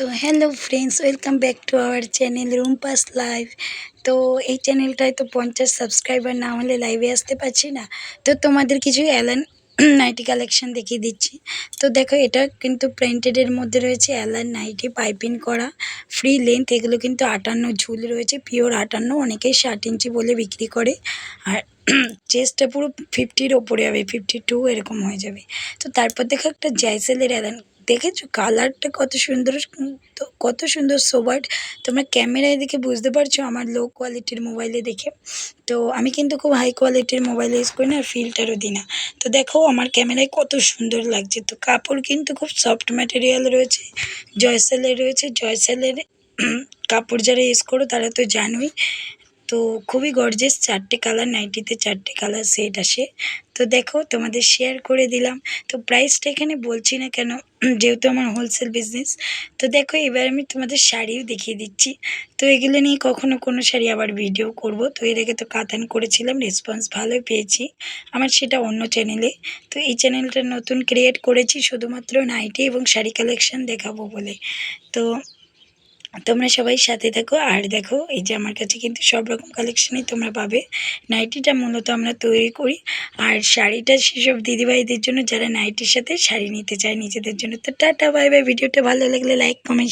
তো hello friends, welcome back to our channel রুমপাস live. তো এই চ্যানেলটায় তো পঞ্চাশ সাবস্ক্রাইবার না হলে লাইভে আসতে পারছি না। তো তোমাদের কিছু অ্যালান নাইটি কালেকশন দেখিয়ে দিচ্ছি। তো দেখো, এটা কিন্তু প্রিন্টেডের মধ্যে রয়েছে অ্যালান নাইটি, পাইপিং করা ফ্রি লেন্থ এগুলো কিন্তু আটান্ন ঝুল রয়েছে পিওর আটান্ন, অনেকেই ষাট ইঞ্চি বলে বিক্রি করে। আর চেস্টটা পুরো ফিফটির ওপরে হবে ফিফটি টু এরকম হয়ে যাবে। তো তারপর দেখো একটা জাইসেলের অ্যালান দেখেছ? কালারটা কত সুন্দর কত সুন্দর সোবার্ট। তোমরা ক্যামেরায় দেখে বুঝতে পারছ আমার লো কোয়ালিটির মোবাইলে দেখে। তো আমি কিন্তু খুব হাই কোয়ালিটির মোবাইল ইউজ করি না, আর ফিল্টারও দিই না। তো দেখো, আমার ক্যামেরায় কত সুন্দর লাগছে। তো কাপড় কিন্তু খুব সফট ম্যাটেরিয়াল রয়েছে, জয়সেলের রয়েছে। জয়সেলের কাপড় যারা ইউজ করো তারা তো জানোই। তো খুবই গর্জেস চারটে কালার নাইটিতে চারটে কালার সেট আসে। তো দেখো, তোমাদের শেয়ার করে দিলাম। তো প্রাইসটা এখানে বলছি না কেন যেহেতু আমার হোলসেল বিজনেস তো দেখো, এবার আমি তোমাদের শাড়িও দেখিয়ে দিচ্ছি। তো এগুলো নিয়ে কখনো কোনো শাড়ি আবার ভিডিও করব। তো এর আগে তো কাতান করেছিলাম রেসপন্স ভালোই পেয়েছি। আমার সেটা অন্য চ্যানেলে তো এই চ্যানেলটা নতুন ক্রিয়েট করেছি, শুধুমাত্র নাইটি এবং শাড়ি কালেকশান দেখাবো বলে। তো তোমরা সবাই সাথে থাকো। আর দেখো, এই যে আমার কাছে কিন্তু সব রকম কালেকশনই তোমরা পাবে। নাইটিটা মূলত আমরা তৈরি করি। আর শাড়িটা সেসব দিদিভাইদের জন্য যারা নাইটির সাথে শাড়ি নিতে চায়, নিজেদের জন্য। তো টাটা বাই বাই ভিডিওটা ভালো লাগলে লাইক কমেন্ট